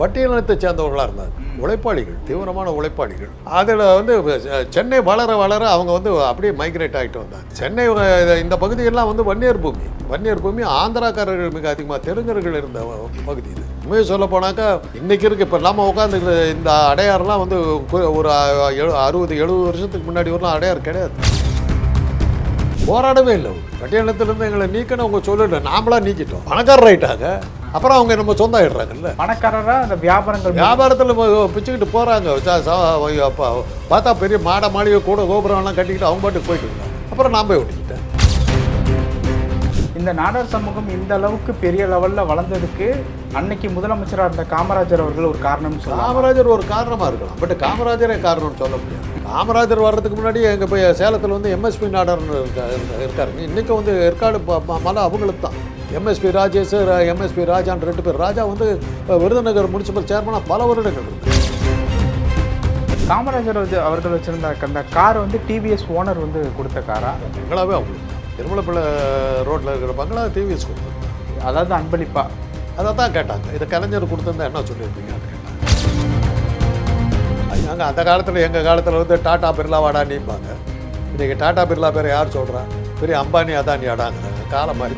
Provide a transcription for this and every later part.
பட்டியலினத்தை சேர்ந்தவர்களாக இருந்தாங்க. உழைப்பாளிகள் தீவிரமான உழைப்பாளிகள். அதில் வந்து சென்னை வளர வளர அவங்க வந்து அப்படியே மைக்ரேட் ஆகிட்டு வந்தாங்க. சென்னை இந்த பகுதியெல்லாம் வந்து வன்னியர் பூமி. வன்னியர் பூமி ஆந்திராக்காரர்கள் மிக அதிகமாக தெலுங்கர்கள் இருந்த பகுதி இது. உண்மையை சொல்ல போனாக்கா இன்னைக்கு இருக்கு. இப்போ இல்லாமல் உட்காந்து இந்த அடையாறுலாம் வந்து ஒரு அறுபது எழுபது வருஷத்துக்கு முன்னாடி வரலாம் அடையாறு கிடையாது. போராடவே இல்லை பட்டியலத்திலேருந்து எங்களை நீக்கணும் அவங்க சொல்லல நாமளா நீக்கிட்டோம். பணக்காரர் ஆயிட்டாங்க. அப்புறம் அவங்க நம்ம சொந்தம் ஆயிடுறாங்கல்ல பணக்காரரா அந்த வியாபாரங்கள் வியாபாரத்தில் பிச்சுக்கிட்டு போகிறாங்க அப்போ. பார்த்தா பெரிய மாட மாளிகை கூட கோபுரம்லாம் கட்டிக்கிட்டு அவங்க பாட்டுக்கு போயிட்டு இருந்தாங்க அப்புறம் நான் போய் விட்டுக்கிட்டேன் இந்த நாடார் சமூகம் இந்த அளவுக்கு பெரிய லெவல்ல வளர்ந்ததுக்கு அன்னைக்கு முதலமைச்சராக இருந்த காமராஜர் அவர்கள் ஒரு காரணம்னு சொல்லலாம். காமராஜர் ஒரு காரணமாக இருக்கலாம். பட் காமராஜரே காரணம்னு சொல்ல முடியாது. காமராஜர் வர்றதுக்கு முன்னாடி எங்கள் போய் சேலத்தில் வந்து எம்எஸ்பி நாடார்னு இருக்கா இருக்க- இருக்காருங்க. இன்றைக்கி வந்து ஏற்காடு மலை அவங்களுக்கு தான். எம்எஸ்பி ராஜேஷ் எம்எஸ்பி ராஜான்னு ரெண்டு பேர். ராஜா வந்து விருதுநகர் முனிசிபல் சேர்மனாக பல வருடங்கள் இருக்கு. காமராஜர் அவர்கள் வச்சிருந்த அந்த கார் வந்து டிவிஎஸ் ஓனர் வந்து கொடுத்த காரா பங்களாவே அவங்களுக்கு திருமலப்பிள்ளை ரோட்டில் இருக்கிற பங்களா டிவிஎஸ் கொடுத்தாங்க அதாவது அன்பளிப்பா. அதை தான் கேட்டாங்க. இதை கலைஞர் கொடுத்துருந்தா என்ன சொல்லியிருப்பீங்கன்னு கேட்டாங்க. நாங்கள் அந்த காலத்தில் எங்கள் காலத்தில் வந்து டாடா பிர்லா வாடா நீப்பாங்க இன்றைக்கி டாடா பிர்லா பேர் யார் சொல்கிறா பெரிய அம்பானி அதானி அடாங்கிறாங்க காலம் மாதிரி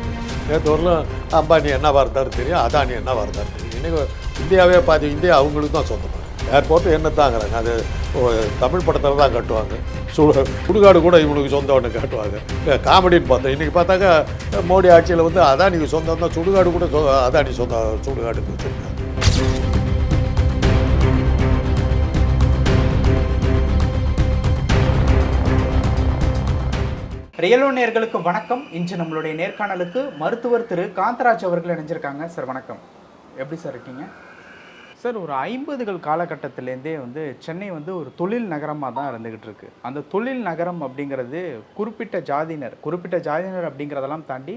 நேற்று வரலும் அம்பானி என்ன இருந்தாரு தெரியும் அதானி என்ன இருந்தாரு தெரியும். இன்றைக்கி இந்தியாவே பாதி இந்தியா அவங்களுக்கு தான் சொந்தம். ஏர்போர்ட்டு என்ன தாங்கிறாங்க? அது ஓ, தமிழ் படத்தில் தான் கட்டுவாங்க. சு சுடுகாடு கூட இவனுக்கு சொந்தம் ஒன்று காட்டுவாங்க. காமெடின்னு பார்த்தோம் இன்றைக்கி பார்த்தாக்கா மோடி ஆட்சியில் வந்து அதானிக்கு சொந்தம் தான் சுடுகாடு கூட சொ- அதானி சொந்தம் சுடுகாடுன்னு வச்சுருக்காங்க. ரியலோ நேர்களுக்கு வணக்கம். இன்று நம்மளுடைய நேர்காணலுக்கு மருத்துவர் திரு. காந்தராஜ் அவர்கள் இணைஞ்சிருக்காங்க. சார் வணக்கம். எப்படி சார் இருக்கீங்க? சார் ஒரு ஐம்பதுகள் காலகட்டத்திலேருந்தே வந்து சென்னை வந்து ஒரு தொழில் நகரமாக தான் இருந்துக்கிட்டு இருக்கு. அந்த தொழில் நகரம் அப்படிங்கிறது குறிப்பிட்ட ஜாதியினர் குறிப்பிட்ட ஜாதியினர் அப்படிங்கிறதெல்லாம் தாண்டி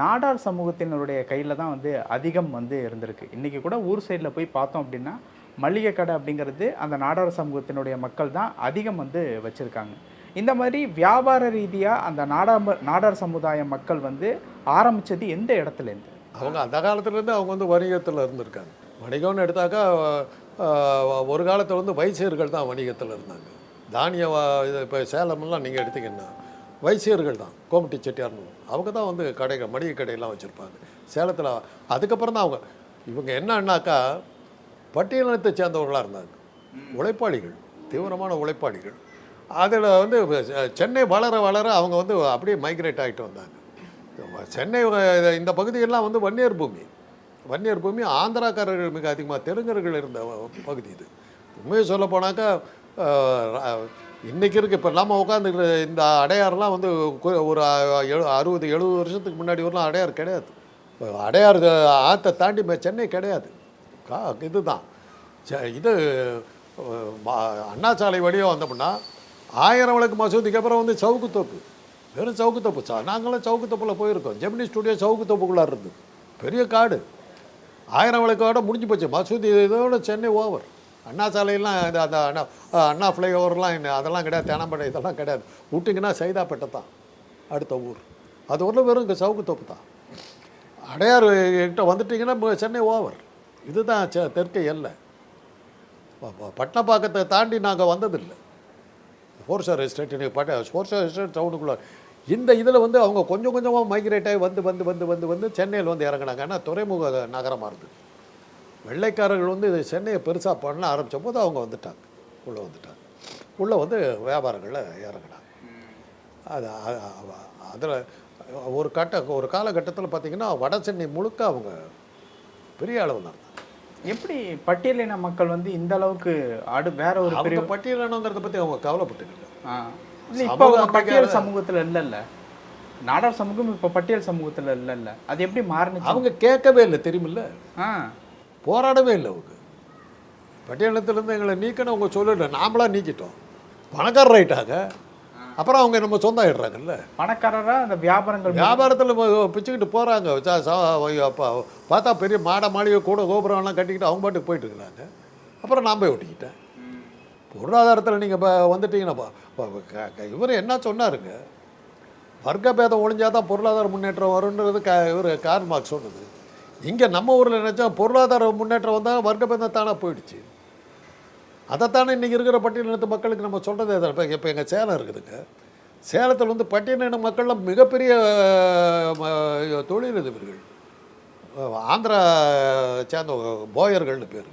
நாடார் சமூகத்தினருடைய கையில் தான் வந்து அதிகம் வந்து இருந்திருக்கு. இன்றைக்கி கூட ஊர் சைடில் போய் பார்த்தோம் அப்படின்னா மளிகை கடை அப்படிங்கிறது அந்த நாடார் சமூகத்தினுடைய மக்கள் தான் அதிகம் வந்து வச்சுருக்காங்க. இந்த மாதிரி வியாபார ரீதியாக அந்த நாடாம நாடார் சமுதாய மக்கள் வந்து ஆரம்பிச்சது எந்த இடத்துலேருந்து? அவங்க அந்த காலத்துலேருந்து அவங்க வந்து வணிகத்தில் இருந்திருக்காங்க. வணிகம்னு எடுத்தாக்கா ஒரு காலத்தில் வந்து வைசியர்கள் தான் வணிகத்தில் இருந்தாங்க. தானிய இது இப்போ சேலம்லாம் நீங்கள் எடுத்தீங்கன்னா வைசியர்கள் தான் கோமட்டி செட்டியார்னு அவங்க தான் வந்து கடைகள் மளிகை கடையெல்லாம் வச்சுருப்பாங்க. சேலத்தில் அதுக்கப்புறம் தான் அவங்க இவங்க என்னன்னாக்கா பட்டியலினத்தை சேர்ந்தவர்களாக இருந்தாங்க. உழைப்பாளிகள் தீவிரமான உழைப்பாளிகள். அதில் வந்து சென்னை வளர வளர அவங்க வந்து அப்படியே மைக்ரேட் ஆகிட்டு வந்தாங்க. சென்னை இந்த பகுதியெல்லாம் வந்து வன்னியர் பூமி. வன்னியர் பூமி ஆந்திராக்காரர்கள் மிக அதிகமாக தெலுங்கர்கள் இருந்த பகுதி இது. உண்மையை சொல்ல போனாக்கா இன்றைக்கி இருக்குது இப்போ இல்லாமல் உட்காந்துக்கிற இந்த அடையாறுலாம் வந்து ஒரு எழு அறுபது எழுபது வருஷத்துக்கு முன்னாடி வரலாம் அடையாறு கிடையாது. அடையாறு ஆற்றை தாண்டி சென்னை கிடையாது. கா இதுதான். ச- இது அண்ணாசாலை வழியாக வந்தோம்னா ஆயிரம் விளக்கு மசூதிக்கு அப்புறம் வந்து சவுக்குத்தோப்பு வெறும் சவுக்கு தோப்பு. சா நாங்களாம் சவுக்குத்தோப்பில் போயிருக்கோம். ஜெமினி ஸ்டுடியோ சவுக்கு தோப்புக்குள்ளே இருந்தது பெரிய காடு. ஆயிரம் விளக்கோட முடிஞ்சு போச்சு. மசூதி இதோட சென்னை ஓவர். அண்ணா சாலையெல்லாம் இது அந்த அண்ணா அண்ணா ஃப்ளைஓவர்லாம் அதெல்லாம் கிடையாது. தேனாம்பேட்டை இதெல்லாம் கிடையாது. விட்டிங்கன்னா சைதாப்பேட்டை தான் அடுத்த ஊர். அது ஒன்றும் வெறும் இங்கே சவுக்கு தோப்பு தான். அடையார் கிட்ட வந்துட்டிங்கன்னா சென்னை ஓவர். இதுதான் செ- எல்லை. பட்டணப்பாக்கத்தை தாண்டி நாங்கள் வந்ததில்லை. ஃபோர் ஸ்டார் எஸ்டேட் நீங்கள் பட்ட. ஃபோர் ஸ்டார் எஸ்டேட் டவுனுக்குள்ளே இந்த இதில் வந்து அவங்க கொஞ்சம் கொஞ்சமாக மைக்ரேட் ஆகி வந்து வந்து வந்து வந்து வந்து சென்னையில் வந்து இறங்குனாங்க. ஏன்னா துறைமுக நகரமாக இருந்தது. வெள்ளைக்காரர்கள் வந்து இது சென்னையை பெருசாக பண்ண ஆரம்பித்த போது அவங்க வந்துட்டாங்க. உள்ளே வந்துட்டாங்க. உள்ளே வந்து வியாபாரங்களில் இறங்கினாங்க. அது அதில் ஒரு கட்ட ஒரு காலகட்டத்தில் பார்த்திங்கன்னா வட சென்னை முழுக்க அவங்க பெரிய அளவு தான் எப்படி பட்டியலின மக்கள் வந்து இந்த அளவுக்கு அடு வேற ஒரு பெரிய பட்டியலினங்கிறத பற்றி அவங்க கவலைப்பட்டுக்கல. இல்ல இப்போ பட்டியல். சமூகத்துல இல்லைல்ல. நாடார் சமூகம் இப்போ பட்டியல் சமூகத்துல இல்லைல்ல. அது எப்படி மாறுனுச்சு? அவங்க கேட்கவே இல்லை தெரியுமில்ல? ஆ. போராடவே இல்லை அவங்க. பட்டியலத்திலேருந்து எங்களை நீக்கணும் அவங்க சொல்லல நாமளா நீக்கிட்டோம். பணக்காரர் ஆயிட்டாங்க அப்புறம் அவங்க நம்ம சொந்தம் ஆயிடுறாங்கல்ல பணக்காரரா அந்த வியாபாரங்கள் வியாபாரத்தில் பிச்சுக்கிட்டு போகிறாங்க பார்த்தா பெரிய மாட மாளிகை கூட கோபுரம்லாம் கட்டிக்கிட்டு அவங்க பாட்டுக்கு போயிட்டு இருக்கிறாங்க அப்புறம் நான் போய் ஒட்டிக்கிட்டேன். பொருளாதாரத்தில் நீங்கள் இப்போ வந்துட்டீங்கன்னா இவர் என்ன சொன்னாருங்க? வர்க்க பேதம் ஒழிஞ்சாதான் பொருளாதார முன்னேற்றம் வரும்ன்றது க இவர் கார்ல் மார்க்ஸ் சொன்னது. இங்கே நம்ம ஊரில் நினச்சா பொருளாதார முன்னேற்றம் வந்தால் வர்க்க பந்தம் தானே போயிடுச்சு. அதைத்தானே இன்றைக்கி இருக்கிற பட்டியலினத்து மக்களுக்கு நம்ம சொல்கிறது தான் இப்போ இப்போ எங்கள் சேலம் இருக்குதுங்க. சேலத்தில் வந்து பட்டியலின மக்கள்லாம் மிகப்பெரிய ம- தொழிலதிபர்கள். ஆந்திரா சேர்ந்த போயர்கள்னு பேர்.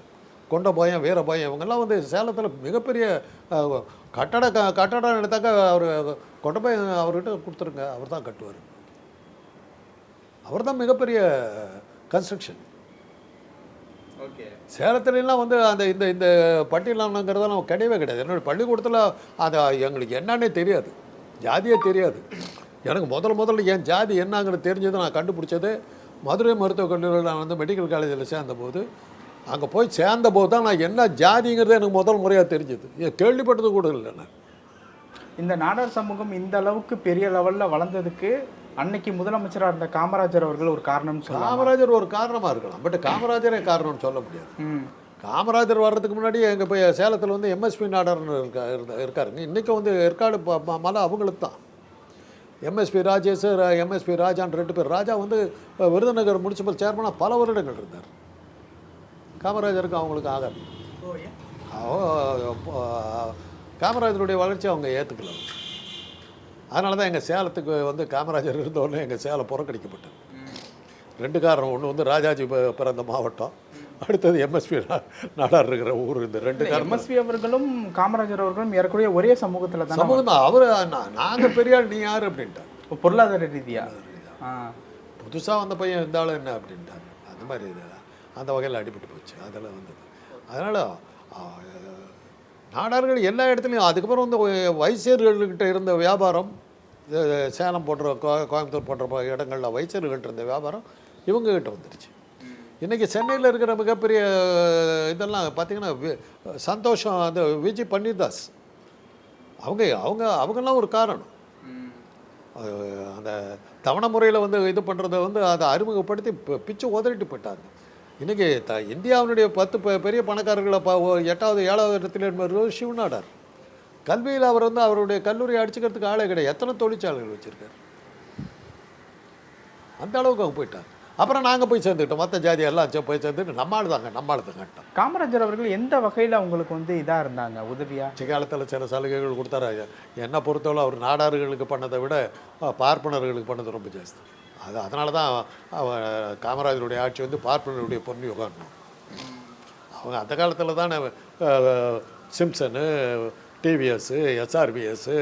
கொண்ட போயம் வீர போயம் இவங்கெல்லாம் வந்து சேலத்தில் மிகப்பெரிய கட்டட க கட்டடம் எடுத்தாக்க அவர் கொண்ட போய் அவர்கிட்ட கொடுத்துருங்க. அவர் தான் கட்டுவார். அவர் தான் மிகப்பெரிய கன்ஸ்ட்ரக்ஷன் சேலத்துலலாம் வந்து அந்த இந்த இந்த பட்டியலானங்கிறதெல்லாம் கிடையவே கிடையாது. என்னோட பள்ளிக்கூடத்தில் அது எங்களுக்கு என்னன்னே தெரியாது. ஜாதியே தெரியாது. எனக்கு முதல்ல முதல்ல என் ஜாதி என்னங்கிறது தெரிஞ்சது நான் கண்டுபிடிச்சது. மதுரை மருத்துவக் கல்லூரியில் நான் வந்து மெடிக்கல் காலேஜில் சேர்ந்தபோது அங்கே போய் சேர்ந்தபோது தான் நான் என்ன ஜாதிங்கிறது எனக்கு முதல் முறையாக தெரிஞ்சது. கேள்விப்பட்டது கூட இல்லை நான். இந்த நாடார் சமூகம் இந்த அளவுக்கு பெரிய லெவலில் வளர்ந்ததுக்கு அன்னைக்கு முதலமைச்சராக இருந்த காமராஜர் அவர்கள் ஒரு சொல்லலாம்? காமராஜர் ஒரு காரணமாக இருக்கலாம். பட் காமராஜரே காரணம்னு சொல்ல முடியாது. காமராஜர் வர்றதுக்கு முன்னாடி எங்கே போய் சேலத்தில் வந்து எம்எஸ்பி நாடார்னு இருக்கா இருக்காருங்க. இன்றைக்கும் வந்து ஏற்காடு மலை அவங்களுக்கு தான். எம்எஸ்பி ராஜேஷ் எம்எஸ்பி ராஜான்னு ரெண்டு பேர். ராஜா வந்து விருதுநகர் முனிசிபல் சேர்மனாக பல வருடங்கள் இருந்தார். காமராஜருக்கு அவங்களுக்கு ஆகாது. காமராஜருடைய வளர்ச்சி அவங்க ஏற்றுக்கல அதனால தான் எங்கள் சேலத்துக்கு வந்து காமராஜர் இருந்தோடனே எங்கள் சேலம் புறக்கணிக்கப்பட்டது. ரெண்டு காரணம். ஒன்று வந்து ராஜாஜி பிறந்த மாவட்டம். அடுத்தது எம்எஸ்பி நாடார் இருக்கிற ஊர். இந்த ரெண்டு எம்எஸ்வி அவர்களும் காமராஜர் அவர்களும் ஏறக்குறைய ஒரே சமூகத்தில் தானே சமூகம் தான். அவர் நாங்கள் பெரியாள் நீ யார் அப்படின்ட்டார். பொருளாதார ரீதியா? ஆ. புதுசாக வந்த பையன் இருந்தாலும் என்ன அப்படின்ட்டார். அந்த மாதிரி இது. அந்த வகையில் அடிபட்டு போச்சு. அதில் வந்தது. அதனால் நாடார்கள் எல்லா இடத்துலையும் அதுக்கப்புறம் வந்து வைசியர்கள்கிட்ட இருந்த வியாபாரம் சேலம் போன்ற கோ- கோயம்புத்தூர் போன்ற இடங்களில் இடங்கள்ல வைசியர்கள்ட்ட இருந்த வியாபாரம் இவங்ககிட்ட வந்துருச்சு. இன்றைக்கி சென்னையில் இருக்கிற மிகப்பெரிய இதெல்லாம் பார்த்தீங்கன்னா சந்தோஷம் அந்த விஜய் பன்னீர்தாஸ். அவங்க அவங்க அவங்கெல்லாம் ஒரு காரணம். அந்த தவணை முறையில் வந்து இது பண்ணுறத வந்து அதை அறிமுகப்படுத்தி பி- பிச்சு உதறிட்டு போயிட்டாங்க. இன்றைக்கி த இந்தியாவினுடைய பத்து பெ- பெரிய பணக்காரர்களை ப எட்டாவது ஏழாவது இடத்துல இருப்பவர் சிவநாடார். கல்வியில் அவர் வந்து அவருடைய கல்லூரி அடிச்சுக்கிறதுக்கு ஆளே கிடையாது. எத்தனை தொழிற்சாலைகள் வச்சுருக்காரு? அந்த அளவுக்கு அவங்க போயிட்டாங்க. அப்புறம் நாங்கள் போய் சேர்ந்துக்கிட்டோம். மற்ற ஜாதி எல்லாம் போய் சேர்ந்துட்டு நம்ம ஆள் தாங்க நம்ம ஆள் தாங்கட்டோம் காமராஜர் அவர்கள் எந்த வகையில் அவங்களுக்கு வந்து இதாக இருந்தாங்க உதவியா? காலத்தில் சில சலுகைகள் கொடுத்தாரு. என்னை பொறுத்தவரை அவர் நாடார்களுக்கு பண்ணதை விட பார்ப்பனர்களுக்கு பண்ணது ரொம்ப ஜாஸ்தி. அது அதனால தான் காமராஜருடைய ஆட்சி வந்து பார்ப்பனருடைய பொண்ணு உட்காரணும் அவங்க அந்த காலத்தில் தானே Simpson TVS SRPS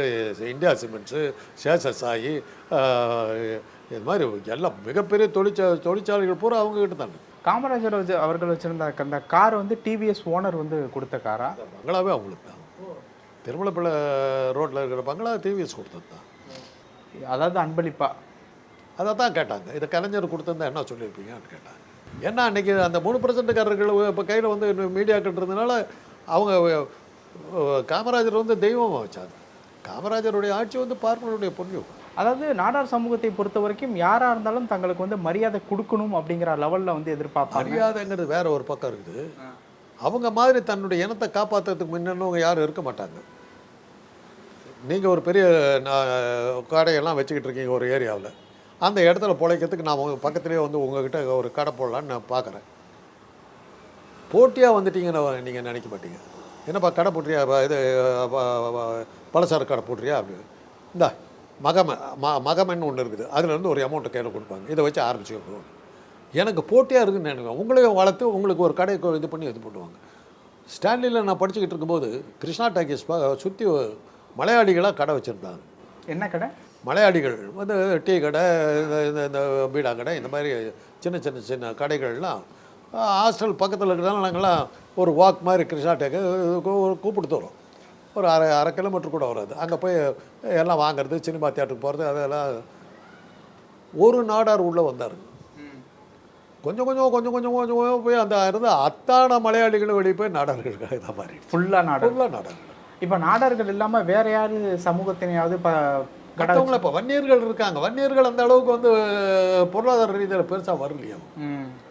India cements Seshasayee இது மாதிரி எல்லாம் மிகப்பெரிய தொழிற்சா தொழிற்சாலைகள் பூரா அவங்கக்கிட்ட தானே. காமராஜர் வச்சு- அவர்கள் வச்சிருந்த அந்த கார் வந்து டிவிஎஸ் ஓனர் வந்து கொடுத்த காரா? பங்களாவே அவங்களுக்கு தான். திருமலப்பிள்ளை ரோட்டில் இருக்கிற பங்களா டிவிஎஸ் கொடுத்தது தான். அதாவது அன்பளிப்பா. அதை தான் கேட்டாங்க. இதை கலைஞர் கொடுத்திருந்தா என்ன சொல்லியிருப்பீங்கன்னு கேட்டாங்க. ஏன்னா அன்றைக்கி அந்த மூணு பர்சன்ட்காரர்கள் இப்போ கையில் வந்து மீடியாக்கள் இருந்தனால அவங்க காமராஜர் வந்து தெய்வமாக வச்சாங்க காமராஜருடைய ஆட்சி வந்து பார்ப்பனுடைய புண்ணியம். அதாவது நாடார் சமூகத்தை பொறுத்த வரைக்கும் யாராக இருந்தாலும் தங்களுக்கு வந்து மரியாதை கொடுக்கணும் அப்படிங்கிற லெவலில் வந்து எதிர்பார்ப்பாங்க. மரியாதைங்கிறது வேற ஒரு பக்கம் இருக்குது. அவங்க மாதிரி தன்னுடைய இனத்தை காப்பாற்றுறதுக்கு முன்னவங்க யாரும் இருக்க மாட்டாங்க. நீங்கள் ஒரு பெரிய கடையெல்லாம் வச்சுக்கிட்டு இருக்கீங்க ஒரு ஏரியாவில். அந்த இடத்துல பிழைக்கிறதுக்கு நான் உங்கள் பக்கத்துலேயே வந்து உங்ககிட்ட ஒரு கடை போடலான்னு நான் பார்க்குறேன். போட்டியாக வந்துட்டீங்கன்னு நீங்கள் நினைக்க மாட்டீங்க. என்னப்பா கடை போட்டுறியா இது ப- கடை போட்டுறியா அப்படின்னு. இந்தா மகம ம மகமன்னு ஒன்று இருக்குது. அதுலேருந்து ஒரு அமௌண்ட்டை கையில் கொடுப்பாங்க. இதை வச்சு ஆரம்பிச்சு எனக்கு போட்டியாக இருக்குதுன்னு நினைக்கிறேன். உங்களையும் வளர்த்து உங்களுக்கு ஒரு கடை இது பண்ணி இது பண்ணுவாங்க ஸ்டான்லியில் நான் படிச்சுக்கிட்டு இருக்கும்போது கிருஷ்ணா டாக்கீஸ் சுற்றி மலையாளிகளாக கடை வச்சுருந்தாங்க. என்ன கடை? மலையாளிகள் வந்து டீ கடை இந்த இந்த இந்த பீடா கடை இந்த மாதிரி சின்ன சின்ன சின்ன கடைகள்லாம் ஹாஸ்டல் பக்கத்தில் இருக்கிறதால நாங்கள்லாம் ஒரு வாக் மாதிரி கிருஷ்ணா டேக்கு கூப்பிட்டு வரோம் ஒரு அரை அரை கிலோமீட்டர் கூட வராது. அங்கே போய் எல்லாம் வாங்குறது சினிமா தியேட்டருக்கு போகிறது அதெல்லாம் ஒரு நாடார் உள்ளே வந்தார். கொஞ்சம் கொஞ்சம் கொஞ்சம் கொஞ்சம் கொஞ்சம் கொஞ்சம் போய் அந்த இருந்த அத்தான மலையாளிகளும் வெளியே போய் நாடார்கள் இதாக மாதிரி. ஃபுல்லாக நாடார் ஃபுல்லாக நாடார்கள். இப்போ நாடார்கள் இல்லாமல் வேற யாரு சமூகத்தினையாவது ப மற்றவங்கள இப்போ வன்னியர்கள் இருக்காங்க. வன்னியர்கள் அந்த அளவுக்கு வந்து பொருளாதார ரீதியில் பெருசாக வரலையா.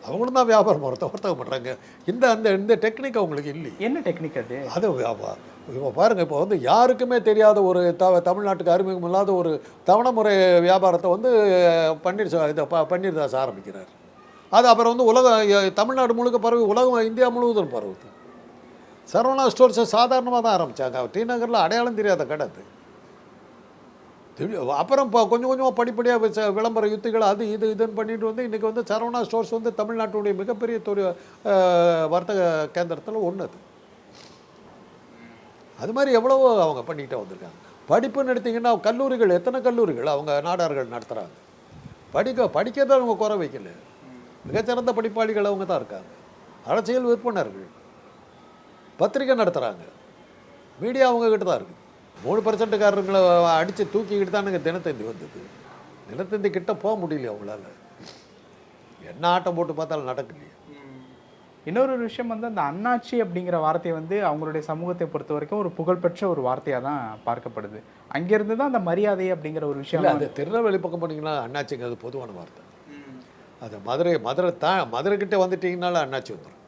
அவங்களும் தான் வியாபாரம் ஒருத்த வர்த்தகம் பண்ணுறாங்க இந்த அந்த இந்த டெக்னிக் அவங்களுக்கு இல்லை என்ன டெக்னிக் அது? அது வியாபா- இப்போ பாருங்க இப்போ வந்து யாருக்குமே தெரியாத ஒரு த தமிழ்நாட்டுக்கு அறிமுகம் இல்லாத ஒரு தவணை முறை வியாபாரத்தை வந்து பன்னீர் இதை ப பன்னீர்தாஸ் ஆரம்பிக்கிறார். அது அப்புறம் வந்து உலக எ- தமிழ்நாடு முழுக்க பரவி உலகம் இந்தியா முழுவதும் பரவுது. சரவணா ஸ்டோர்ஸை சாதாரணமாக தான் ஆரம்பித்தாங்க டி நகரில் அடையாளம் தெரியாத கடை அது. அப்புறம் இப்போ கொஞ்சம் கொஞ்சமாக படிப்படியாக விளம்பர யுத்திகள் அது இது இதுன்னு பண்ணிட்டு வந்து இன்றைக்கி வந்து சரவணா ஸ்டோர்ஸ் வந்து தமிழ்நாட்டுடைய மிகப்பெரிய தொழில் வர்த்தக கேந்திரத்தில் ஒன்று அது. அது மாதிரி எவ்வளவோ அவங்க பண்ணிக்கிட்டே வந்திருக்காங்க. படிப்புன்னு எடுத்தீங்கன்னா கல்லூரிகள் எத்தனை கல்லூரிகள் அவங்க நாடார்கள் நடத்துகிறாங்க படிக்க படிக்கிறத அவங்க குறை வைக்கல. மிகச்சிறந்த படிப்பாளிகள் அவங்க தான் இருக்காங்க. அரசியல் விற்பனர்கள். பத்திரிக்கை நடத்துகிறாங்க மீடியா அவங்கக்கிட்ட தான் இருக்குது மூணு பர்சன்ட்டுக்காரங்களை அடித்து தூக்கிக்கிட்டு தானுங்க தினத்தந்தி வந்தது. தினத்தந்தி கிட்ட போக முடியல அவங்களால. என்ன ஆட்டம் போட்டு பார்த்தாலும் நடக்கலையே. இன்னொரு விஷயம் வந்து அந்த அண்ணாச்சி அப்படிங்கிற வார்த்தை வந்து அவங்களுடைய சமூகத்தை பொறுத்த வரைக்கும் ஒரு புகழ்பெற்ற ஒரு வார்த்தையாக தான் பார்க்கப்படுது. அங்கேருந்து தான் அந்த மரியாதை அப்படிங்கிற ஒரு விஷயம் இல்லை அது திருநெல்வேலி பக்கம் போனீங்கன்னா அண்ணாச்சிங்க அது பொதுவான வார்த்தை. அது மதுரை மதுரை தான் மதுரை கிட்ட வந்துட்டீங்கனால அண்ணாச்சி வந்துடும்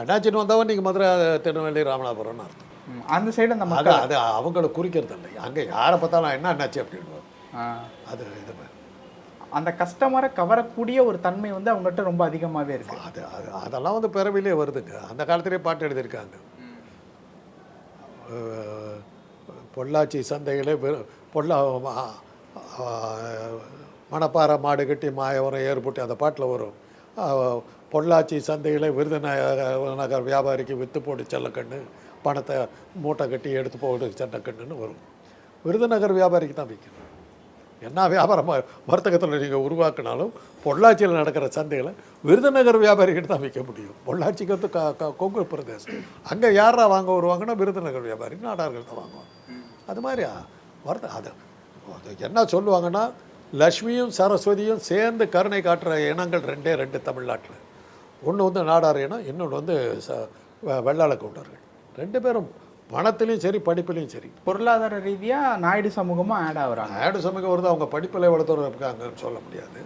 அண்ணாச்சின்னு வந்தவன் நீங்கள் மதுரை திருநெல்வேலி ராமநாதபுரம்னு அர்த்தம். அந்த சைடு அந்த அது மக்கள் அது அவங்கள குறிக்கிறது இல்லை. அங்கே யாரை பார்த்தாலும் என்ன அண்ணாச்சி அப்படின்வாங்க ஆ, அது இது. அந்த கஸ்டமரை கவரக்கூடிய ஒரு தன்மை வந்து அவங்ககிட்ட ரொம்ப அதிகமாகவே இருக்கு. அது அது அதெல்லாம் வந்து பிறவிலே வருதுங்க. அந்த காலத்திலே பாட்டு எழுதியிருக்காங்க. பொள்ளாச்சி சந்தையிலே வெறு- பொள்ளா மணப்பாறை மாடு கட்டி மாயவரம் ஏற்பட்டு அந்த பாட்டில் வரும். பொள்ளாச்சி சந்தையில் விருதுநகர் வியாபாரிக்கு விற்று போட்டு செல்லக்கண்ணு பணத்தை மூட்டை கட்டி எடுத்து போட்டு செல்லக்கண்ணுன்னு வரும். விருதுநகர் வியாபாரிக்கு தான் விற்கணும் என்ன வியாபாரம் வர்த்தகத்தில் நீங்கள் உருவாக்கினாலும் பொள்ளாச்சியில் நடக்கிற சந்தைகளை விருதுநகர் வியாபாரிகிட்ட தான் விற்க முடியும். பொள்ளாச்சிக்கு வந்து க கொங்கு பிரதேசம். அங்கே யாரா வாங்க வருவாங்கன்னா விருதுநகர் வியாபாரி நாடார்கள் தான் வாங்குவாங்க. அது மாதிரி வர்த்த அது அது என்ன சொல்லுவாங்கன்னா லக்ஷ்மியும் சரஸ்வதியும் சேர்ந்து கருணை காட்டுற இனங்கள் ரெண்டே ரெண்டு தமிழ்நாட்டில். ஒன்று வந்து நாடார் இனம் இன்னொன்று வந்து ச வெள்ளாள கவுண்டர்கள் ரெண்டு பேரும் பணத்துலேயும் சரி படிப்புலேயும் சரி. பொருளாதார ரீதியா நாயுடு சமூகமும் ஆட் ஆகுறாங்க. ஆடு சமூகம் வருது அவங்க படிப்பில் எவ்வளோ தூரம் இருக்காங்கன்னு சொல்ல முடியாது.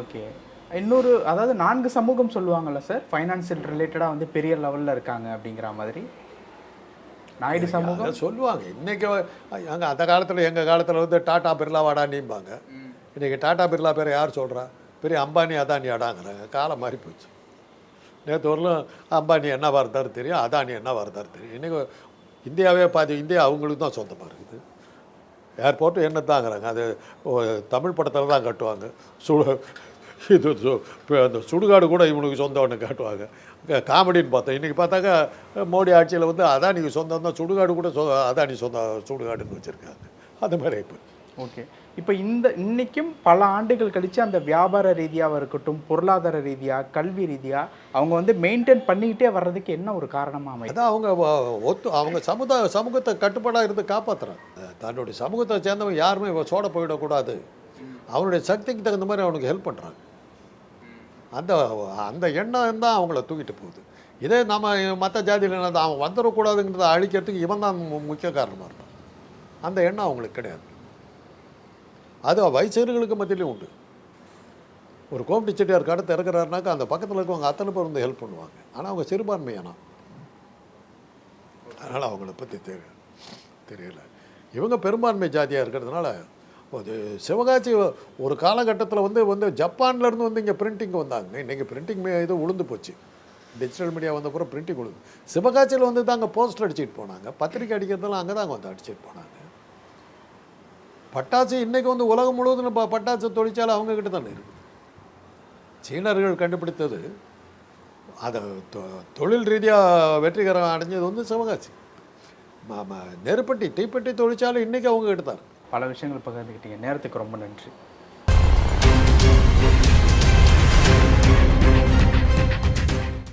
ஓகே. இன்னொரு அதாவது நான்கு சமூகம் சொல்லுவாங்கல்ல சார் ஃபைனான்சியல் ரிலேட்டடாக வந்து பெரிய லெவலில் இருக்காங்க அப்படிங்கிற மாதிரி. நாயுடு சமூகம்? சொல்லுவாங்க. இன்றைக்கி அங்கே அந்த காலத்தில் எங்கள் காலத்தில் வந்து டாடா பிர்லா வாடானிம்பாங்க. இன்றைக்கி டாடா பிர்லா பேரை யார் சொல்கிறா பெரிய அம்பானி அதானி அடாங்கிறாங்க காலம் மாறி போச்சு நேற்று வரலும் அம்பானி என்ன இருந்தாரு தெரியும் அதானி என்ன இருந்தாரு தெரியும். இன்றைக்கி இந்தியாவே பாதி இந்தியா அவங்களுக்கு தான் சொந்தமாக இருக்குது. ஏர்போர்ட்டு என்ன தாங்கிறாங்க? அது ஓ, தமிழ் படத்தில் தான் கட்டுவாங்க. சுடு இது சு அந்த சுடுகாடு கூட இவனுக்கு சொந்தம்னு காட்டுவாங்க. காமெடின்னு பார்த்தோம். இன்றைக்கி பார்த்தாக்கா மோடி ஆட்சியில் வந்து அதானிக்கு சொந்தம் தான் சுடுகாடு கூட சொ அதானி சொந்தம் சுடுகாடுன்னு வச்சுருக்காங்க. அது மாதிரி இப்போ ஓகே. இப்போ இந்த இன்றைக்கும் பல ஆண்டுகள் கழித்து அந்த வியாபார ரீதியாக இருக்கட்டும் பொருளாதார ரீதியாக கல்வி ரீதியாக அவங்க வந்து மெயின்டைன் பண்ணிக்கிட்டே வர்றதுக்கு என்ன ஒரு காரணமாக அமையும் அதான் அவங்க ஒத்து அவங்க சமுதாய சமூகத்தை கட்டுப்பாடாக இருந்து காப்பாற்றுறாங்க தன்னுடைய சமூகத்தை சேர்ந்தவங்க யாருமே சோட போயிடக்கூடாது. அவனுடைய சக்திக்கு தகுந்த மாதிரி அவனுக்கு ஹெல்ப் பண்ணுறாங்க அந்த அந்த எண்ணம் தான் அவங்கள தூக்கிட்டு போகுது. இதே நம்ம மற்ற ஜாதியில் என்ன அவன் வந்துடக்கூடாதுங்கிறத அழிக்கிறதுக்கு இவன் தான் மு- முக்கிய காரணமாக இருப்பான். அந்த எண்ணம் அவங்களுக்கு கிடையாது. அது வைசர்களுக்கு மத்தியிலையும் உண்டு. ஒரு கோமட்டி செட்டியார் கடை திறக்கிறாருனாக்கா அந்த பக்கத்தில் இருக்கவங்க அத்தனை பேர் வந்து ஹெல்ப் பண்ணுவாங்க. ஆனால் அவங்க சிறுபான்மையானா? அதனால் அவங்கள பற்றி தெரிய தெரியல. இவங்க பெரும்பான்மை ஜாதியாக இருக்கிறதுனால அது சிவகாசி ஒரு காலகட்டத்தில் வந்து வந்து ஜப்பான்லேருந்து வந்து இங்கே பிரிண்டிங் வந்தாங்க. இன்றைக்கி பிரிண்டிங் இது உளுந்து போச்சு. டிஜிட்டல் மீடியா வந்த அப்புறம் பிரிண்டிங் உளுந்து. சிவகாசியில் வந்து தாங்க போஸ்டர் அடிச்சுட்டு போனாங்க. பத்திரிக்கை அடிக்கிறதெல்லாம் அங்கே தாங்க வந்து அடிச்சுட்டு போனாங்க. பட்டாசு இன்றைக்கி வந்து உலகம் முழுவதும் இப்போ பட்டாசு தொழிற்சாலை அவங்க கிட்ட தானே இருக்குது சீனர்கள் கண்டுபிடித்தது அதை தொ- தொழில் ரீதியாக வெற்றிகரம் அடைஞ்சது வந்து சிவகாசி. நெருப்பட்டி தீப்பெட்டி தொழிற்சாலை இன்றைக்கி அவங்க தான் பல விஷயங்கள் பகிர்ந்துக்கிட்டீங்க நேரத்துக்கு ரொம்ப நன்றி.